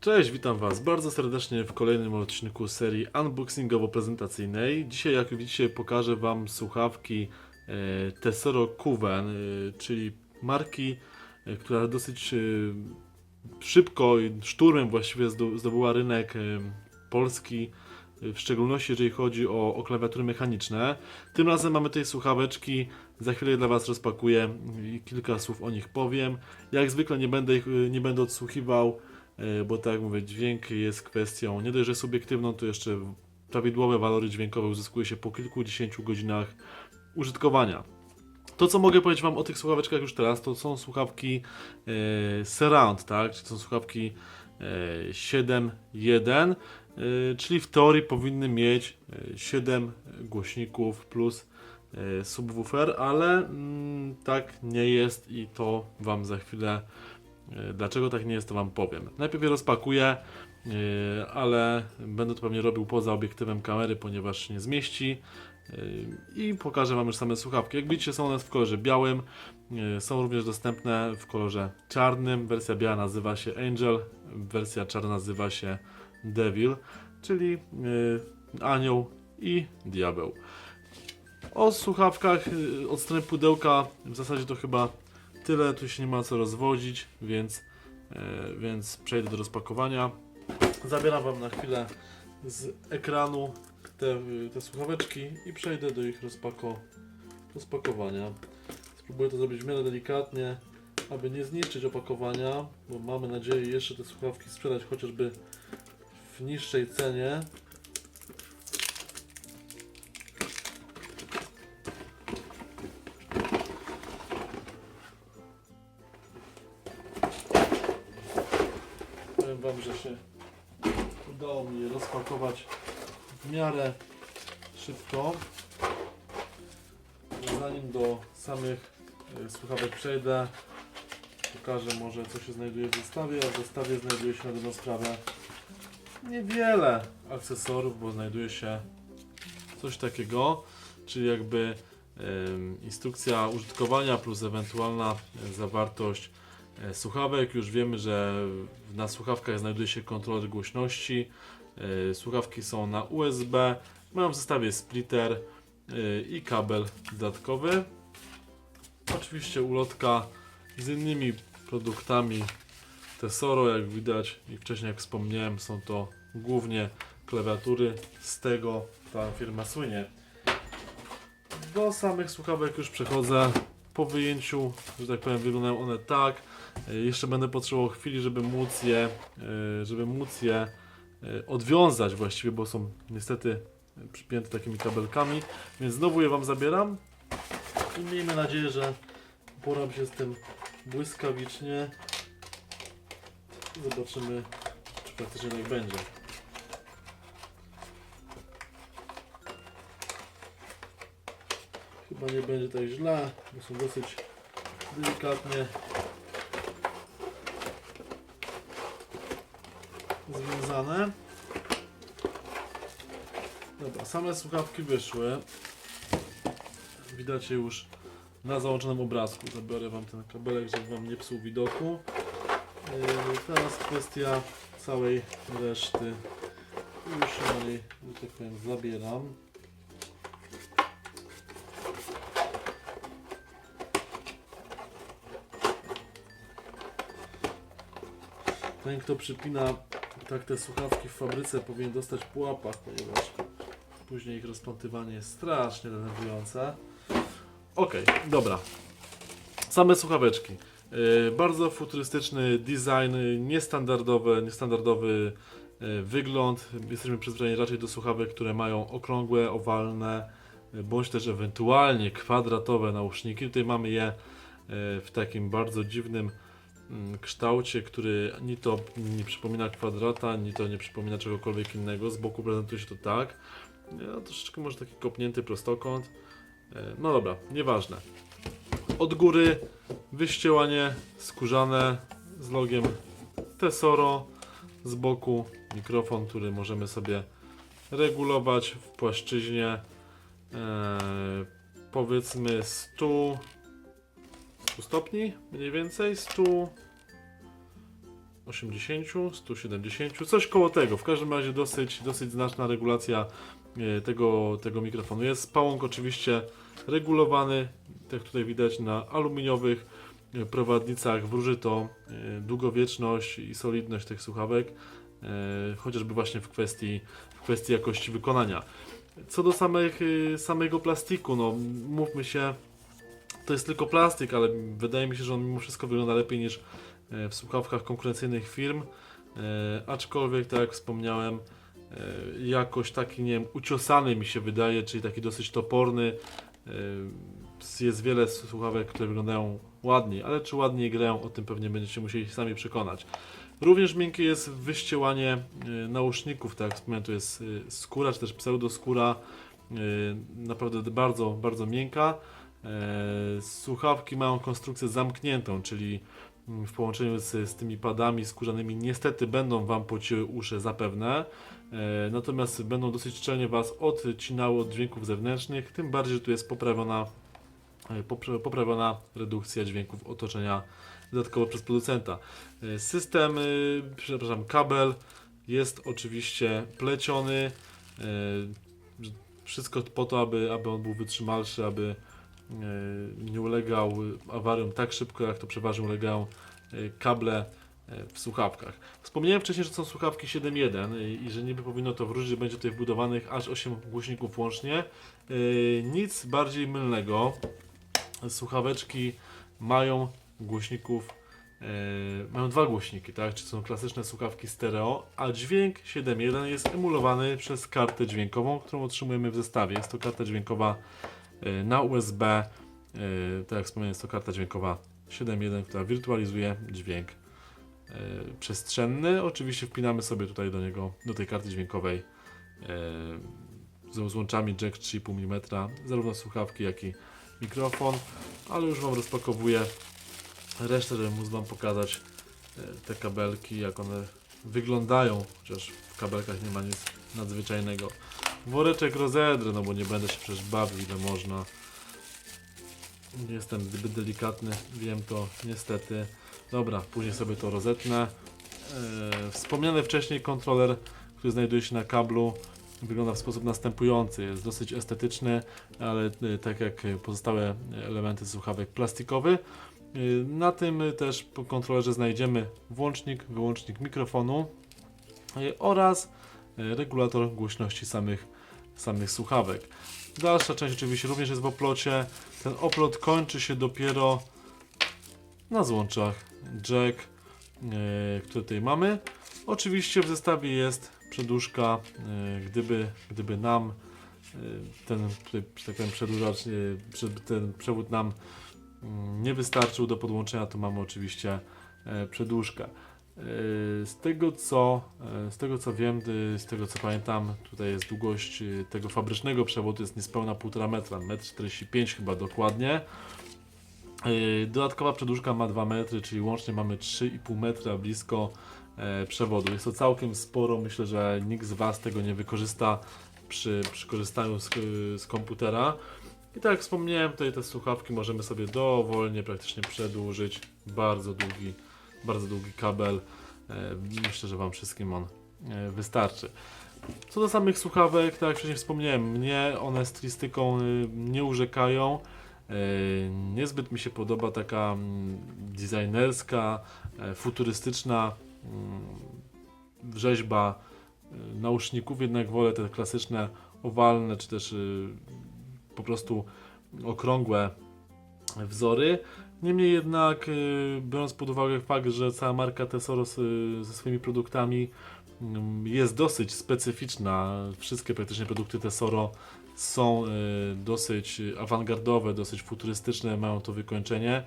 Cześć, witam Was bardzo serdecznie w kolejnym odcinku serii unboxingowo-prezentacyjnej. Dzisiaj, jak widzicie, pokażę Wam słuchawki e, Tesoro Kuven, e, czyli marki, e, która dosyć szybko i szturmem właściwie zdo- zdobyła rynek polski, w szczególności jeżeli chodzi o, o klawiatury mechaniczne. Tym razem mamy tutaj słuchaweczki, za chwilę dla Was rozpakuję i kilka słów o nich powiem. Jak zwykle nie będę, ich, nie będę odsłuchiwał, bo tak jak mówię, dźwięk jest kwestią nie dość, że subiektywną, to jeszcze prawidłowe walory dźwiękowe uzyskuje się po kilkudziesięciu godzinach użytkowania. To, co mogę powiedzieć Wam o tych słuchaweczkach już teraz, to są słuchawki e, Surround, tak? Czyli są słuchawki e, 7.1, e, czyli w teorii powinny mieć e, 7 głośników plus e, subwoofer, ale mm, tak nie jest i to Wam za chwilę E, Dlaczego tak nie jest, to Wam powiem. Najpierw je rozpakuję, e, ale będę to pewnie robił poza obiektywem kamery, ponieważ nie zmieści. E, I pokażę Wam już same słuchawki. Jak widzicie, są one w kolorze białym. e, Są również dostępne w kolorze czarnym. Wersja biała nazywa się Angel, wersja czarna nazywa się Devil, czyli e, anioł i diabeł. O słuchawkach e, od strony pudełka w zasadzie to chyba tyle, tu się nie ma co rozwodzić, więc, e, więc przejdę do rozpakowania. Zabieram Wam na chwilę z ekranu te, te słuchaweczki i przejdę do ich rozpako, rozpakowania. Spróbuję to zrobić w miarę delikatnie, aby nie zniszczyć opakowania, bo mamy nadzieję jeszcze te słuchawki sprzedać chociażby w niższej cenie. Powiem Wam, że się udało mi je rozpakować w miarę szybko. Zanim do samych e, słuchawek przejdę, pokażę może co się znajduje w zestawie, a w zestawie znajduje się na dobrą sprawę niewiele akcesorów, bo znajduje się coś takiego, czyli jakby instrukcja użytkowania plus ewentualna e, zawartość słuchawek. Już wiemy, że na słuchawkach znajduje się kontroler głośności. E, Słuchawki są na USB, mają w zestawie splitter e, i kabel dodatkowy. Oczywiście ulotka z innymi produktami Tesoro, jak widać i wcześniej jak wspomniałem, są to głównie klawiatury, z tego ta firma słynie. Do samych słuchawek już przechodzę. Po wyjęciu, że tak powiem, wyglądają one tak. E, Jeszcze będę potrzebował chwili, żeby móc je, e, żeby móc je e, odwiązać właściwie, bo są niestety przypięte takimi kabelkami, więc znowu je Wam zabieram i miejmy nadzieję, że poram się z tym błyskawicznie. Zobaczymy, czy faktycznie tak będzie. Chyba nie będzie tak źle, bo są dosyć delikatnie związane. Dobra, same słuchawki wyszły. Widać już na załączonym obrazku. Zabiorę Wam ten kabelek, żeby Wam nie psuł widoku. Yy, teraz kwestia całej reszty. Już niej, że tak powiem, zabieram. Ten, kto przypina tak te słuchawki w fabryce, powinien dostać po łapach, ponieważ później ich rozplątywanie jest strasznie denerwujące. Okej, dobra. Same słuchaweczki. Yy, bardzo futurystyczny design, niestandardowy, niestandardowy yy, wygląd. Jesteśmy przyzwyczajeni raczej do słuchawek, które mają okrągłe, owalne, yy, bądź też ewentualnie kwadratowe nauszniki. Tutaj mamy je yy, w takim bardzo dziwnym kształcie, który ni to nie przypomina kwadrata, ni to nie przypomina czegokolwiek innego. Z boku prezentuje się to tak. No, troszeczkę może taki kopnięty prostokąt. E, No dobra, nieważne. Od góry wyściełanie skórzane z logiem Tesoro. Z boku mikrofon, który możemy sobie regulować w płaszczyźnie e, powiedzmy 100, 100 stopni mniej więcej 100 180, 170, coś koło tego. W każdym razie dosyć, dosyć znaczna regulacja e, tego, tego mikrofonu jest. Pałąk oczywiście regulowany, tak tutaj widać na aluminiowych e, prowadnicach. Wróży to e, długowieczność i solidność tych słuchawek, chociażby właśnie w kwestii, w kwestii jakości wykonania. Co do samych, samego plastiku, no mówmy się, to jest tylko plastik, ale wydaje mi się, że on mimo wszystko wygląda lepiej niż e, w słuchawkach konkurencyjnych firm. E, aczkolwiek, tak jak wspomniałem, e, jakoś taki, nie wiem, uciosany mi się wydaje, czyli taki dosyć toporny. Jest wiele słuchawek, które wyglądają ładniej, ale czy ładniej grają, o tym pewnie będziecie musieli sami przekonać. Również miękkie jest wyściełanie nauszników, tak jak wspomniałem, to jest skóra, czy też pseudoskóra, naprawdę bardzo, bardzo miękka. E, Słuchawki mają konstrukcję zamkniętą, czyli mm, w połączeniu z, z tymi padami skórzanymi niestety będą Wam pociły uszy zapewne, e, natomiast będą dosyć szczelnie Was odcinały od dźwięków zewnętrznych, tym bardziej, że tu jest poprawiona, e, poprawiona redukcja dźwięków otoczenia dodatkowo przez producenta. E, System, e, przepraszam, kabel jest oczywiście pleciony, e, wszystko po to, aby, aby on był wytrzymalszy, aby nie ulegał awariom tak szybko, jak to przeważnie ulegają e, kable e, w słuchawkach. Wspomniałem wcześniej, że są słuchawki 7.1 i- że niby powinno to wrócić, że będzie tutaj wbudowanych aż 8 głośników łącznie. E, Nic bardziej mylnego. Słuchaweczki mają głośników, e, mają dwa głośniki, tak? Czy są klasyczne słuchawki stereo, a dźwięk 7.1 jest emulowany przez kartę dźwiękową, którą otrzymujemy w zestawie. Jest to karta dźwiękowa e, na USB. e, Tak jak wspomniałem, jest to karta dźwiękowa 7.1, która wirtualizuje dźwięk e, przestrzenny. Oczywiście wpinamy sobie tutaj do niego, do tej karty dźwiękowej e, z z łączami jack 3,5 mm, zarówno słuchawki, jak i mikrofon, ale już Wam rozpakowuję resztę, żeby móc Wam pokazać te kabelki, jak one wyglądają, chociaż w kabelkach nie ma nic nadzwyczajnego. Woreczek rozedrę, no bo nie będę się przecież bawił ile można. Jestem zbyt delikatny, wiem to niestety. Dobra, później sobie to rozetnę. E, wspomniany wcześniej kontroler, który znajduje się na kablu, wygląda w sposób następujący. Jest dosyć estetyczny, ale e, tak jak pozostałe elementy słuchawek plastikowy. E, Na tym też po kontrolerze znajdziemy włącznik, wyłącznik mikrofonu e, oraz regulator głośności samych, samych słuchawek. Dalsza część oczywiście również jest w oplocie. Ten oplot kończy się dopiero na złączach jack, e, które tutaj mamy. Oczywiście w zestawie jest przedłużka, e, gdyby, gdyby nam e, ten, tak powiem, przedłużacz, e, prze- ten przewód nam mm, nie wystarczył do podłączenia, to mamy oczywiście e, przedłużkę. E, Z tego co, e, z tego co wiem, y, z tego co pamiętam, tutaj jest długość tego fabrycznego przewodu jest niespełna 1,5 metra, 1,45 m chyba dokładnie. E, Dodatkowa przedłużka ma 2 metry, czyli łącznie mamy 3,5 metra blisko e, przewodu. Jest to całkiem sporo, myślę, że nikt z Was tego nie wykorzysta przy, przy korzystaniu z, z komputera. I tak jak wspomniałem, tutaj te słuchawki możemy sobie dowolnie praktycznie przedłużyć. Bardzo długi, bardzo długi kabel. E, Myślę, że Wam wszystkim on e, wystarczy. Co do samych słuchawek, tak jak wcześniej wspomniałem, mnie one stylistyką y, nie urzekają. E, Niezbyt mi się podoba taka mm, designerska, futurystyczna mm, rzeźba nauszników, jednak wolę te klasyczne, owalne, czy też y, po prostu okrągłe wzory. Niemniej jednak, y, biorąc pod uwagę fakt, że cała marka Tesoros y, ze swoimi produktami mm, jest dosyć specyficzna, wszystkie praktycznie produkty Tesoro są y, dosyć awangardowe, dosyć futurystyczne, mają to wykończenie,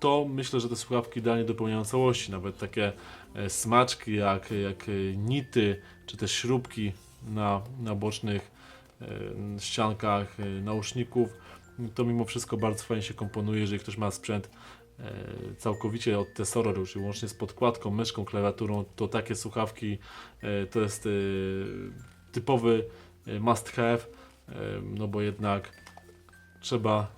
to myślę, że te słuchawki idealnie dopełniają całości. Nawet takie e, smaczki jak, jak nity, czy też śrubki na, na bocznych e, ściankach e, nauszników, to mimo wszystko bardzo fajnie się komponuje, jeżeli ktoś ma sprzęt e, całkowicie od Tesoro, już łącznie z podkładką, myszką, klawiaturą, to takie słuchawki e, to jest e, typowy must have, no bo jednak trzeba,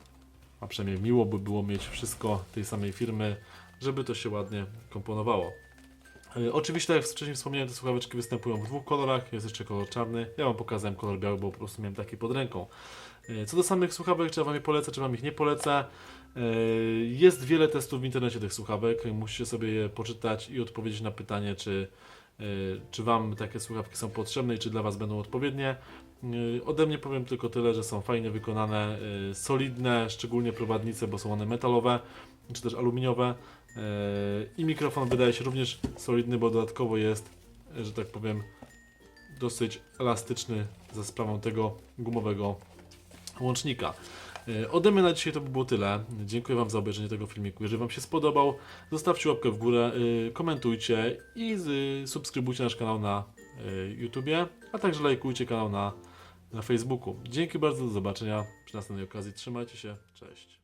a przynajmniej miło by było mieć wszystko tej samej firmy, żeby to się ładnie komponowało. Oczywiście, jak wcześniej wspomniałem, te słuchaweczki występują w dwóch kolorach. Jest jeszcze kolor czarny. Ja Wam pokazałem kolor biały, bo po prostu miałem taki pod ręką. E, Co do samych słuchawek, czy ja Wam je polecę, czy Wam ich nie polecę. E, Jest wiele testów w internecie tych słuchawek. Musicie sobie je poczytać i odpowiedzieć na pytanie, czy, e, czy Wam takie słuchawki są potrzebne i czy dla Was będą odpowiednie. Ode mnie powiem tylko tyle, że są fajnie wykonane, solidne, szczególnie prowadnice, bo są one metalowe czy też aluminiowe. I mikrofon wydaje się również solidny, bo dodatkowo jest, że tak powiem, dosyć elastyczny za sprawą tego gumowego łącznika. E, Ode mnie na dzisiaj to by było tyle. Dziękuję Wam za obejrzenie tego filmiku. Jeżeli Wam się spodobał, zostawcie łapkę w górę, e, komentujcie i z- subskrybujcie nasz kanał na e, YouTubie, a także lajkujcie kanał na, na Facebooku. Dzięki bardzo, do zobaczenia przy następnej okazji. Trzymajcie się, cześć.